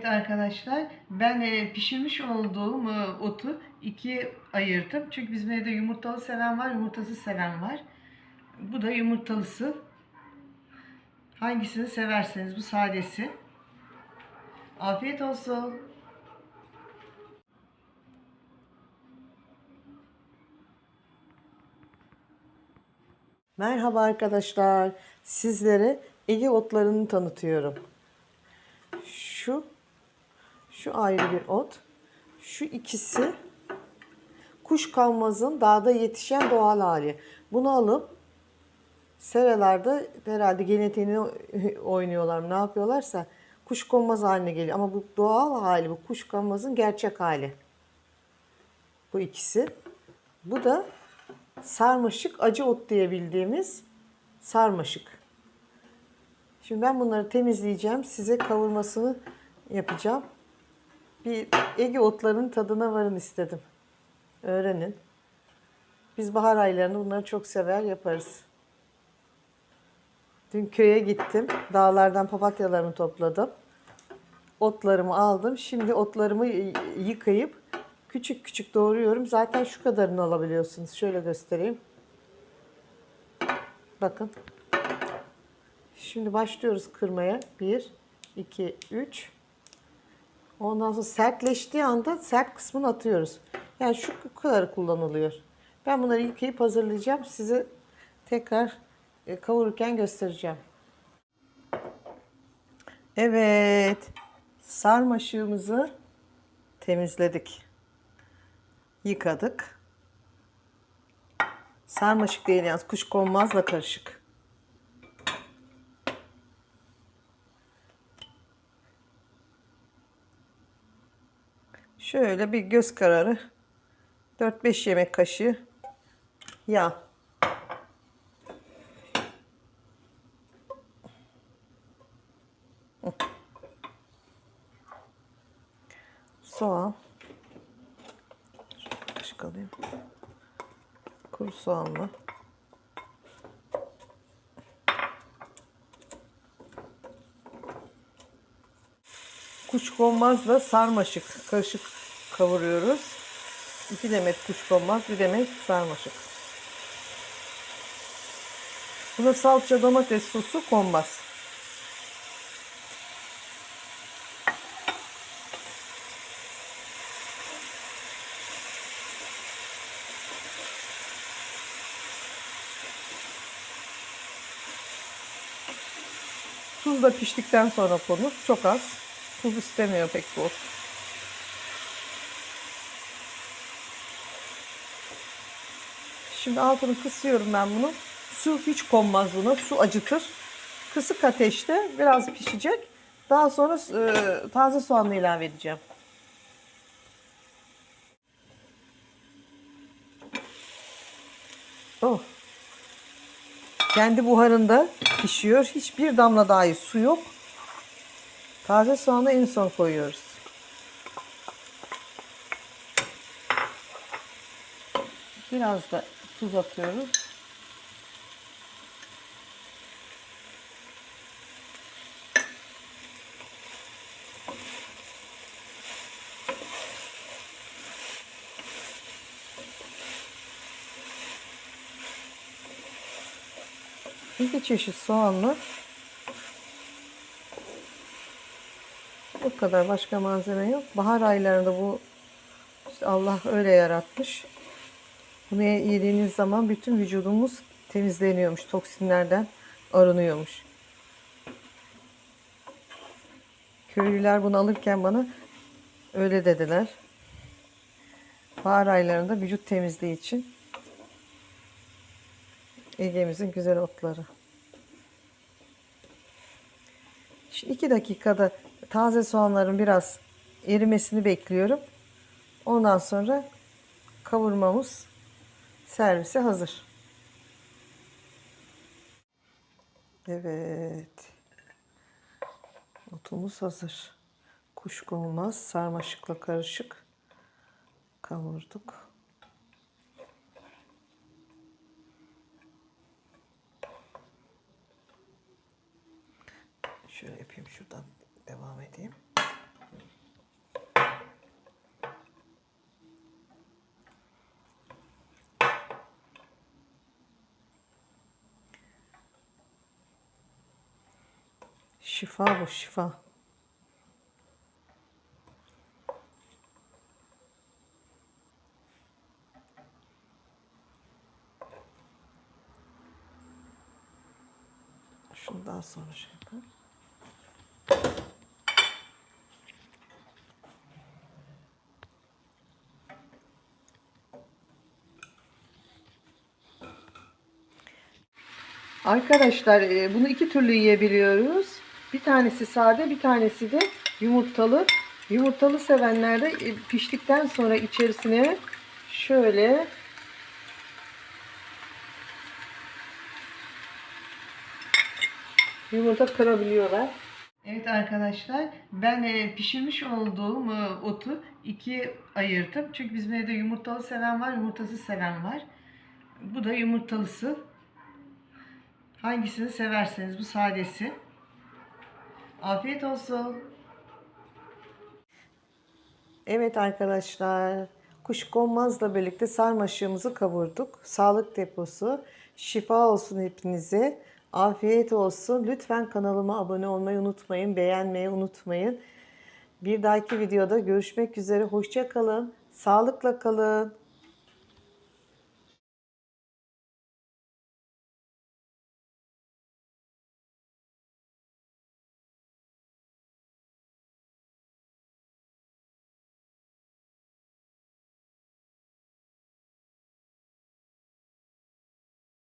Evet arkadaşlar ben e, pişirmiş olduğum e, otu ikiye ayırdım. Çünkü bizim evde yumurtalı seven var, yumurtasız seven var. Bu da yumurtalısı. Hangisini severseniz bu sadesi. Afiyet olsun. Merhaba arkadaşlar. Sizlere Ege otlarını tanıtıyorum. Şu şu ayrı bir ot. Şu ikisi kuş kalmazın dağda yetişen doğal hali. Bunu alıp seralarda herhalde genetiğini oynuyorlar ne yapıyorlarsa kuş konmaz haline geliyor. Ama bu doğal hali bu kuş konmazın gerçek hali. Bu ikisi. Bu da sarmaşık acı ot diye bildiğimiz sarmaşık. Şimdi ben bunları temizleyeceğim. Size kavurmasını yapacağım. Bir Ege otlarının tadına varın istedim. Öğrenin. Biz bahar aylarında bunları çok sever yaparız. Dün köye gittim. Dağlardan papatyalarımı topladım. Otlarımı aldım. Şimdi otlarımı yıkayıp küçük küçük doğruyorum. Zaten şu kadarını alabiliyorsunuz. Şöyle göstereyim. Bakın. Şimdi başlıyoruz kırmaya. 1, 2, 3. Ondan sonra sertleştiği anda sert kısmını atıyoruz. Yani şu kadar kullanılıyor. Ben bunları yıkayıp hazırlayacağım. Size tekrar e, kavururken göstereceğim. Evet. Sarmaşığımızı temizledik. Yıkadık. Sarmaşık değil yalnız kuşkonmazla karışık. Şöyle bir göz kararı 4-5 yemek kaşığı yağ. Soğan. Kaşık alayım. Kuru soğanla. Kuşkonmazla sarmaşık karışık kavuruyoruz. 2 demet kuşkonmaz, bir demet sarmaşık. Buna salça, domates sosu konmaz. Tuz da piştikten sonra konur. Çok az. Tuz istemiyor pek bu. Şimdi altını kısıyorum ben bunu. Su hiç konmaz buna. Su acıtır. Kısık ateşte biraz pişecek. Daha sonra e, taze soğanla ilave edeceğim. Oh. Kendi buharında pişiyor. Hiçbir damla dahi su yok. Taze soğanı en son koyuyoruz. Biraz da tuz atıyoruz. İki çeşit soğanlı. Bu kadar başka malzeme yok. Bahar aylarında bu işte Allah öyle yaratmış. Bunu yediğiniz zaman bütün vücudumuz temizleniyormuş. Toksinlerden arınıyormuş. Köylüler bunu alırken bana öyle dediler. Bahar aylarında vücut temizliği için Ege'mizin güzel otları. Şimdi iki dakikada taze soğanların biraz erimesini bekliyorum. Ondan sonra kavurmamız servise hazır. Evet. Otumuz hazır. Kuşkonmaz sarmaşıkla karışık kavurduk. Şöyle yapayım şuradan devam edeyim. Şifa bu şifa. Şunu daha sonra şey yapalım. Arkadaşlar e, bunu iki türlü yiyebiliyoruz. Bir tanesi sade, bir tanesi de yumurtalı. Yumurtalı sevenler de e, piştikten sonra içerisine şöyle yumurta kırabiliyorlar. Evet arkadaşlar ben e, pişirmiş olduğum e, otu ikiye ayırdım. Çünkü bizim evde yumurtalı seven var, yumurtasız seven var. Bu da yumurtalısı. Hangisini severseniz bu sadesi. Afiyet olsun. Evet arkadaşlar. Kuşkonmazla birlikte sarmaşığımızı kavurduk. Sağlık deposu. Şifa olsun hepinize. Afiyet olsun. Lütfen kanalıma abone olmayı unutmayın. Beğenmeyi unutmayın. Bir dahaki videoda görüşmek üzere. Hoşça kalın. Sağlıkla kalın.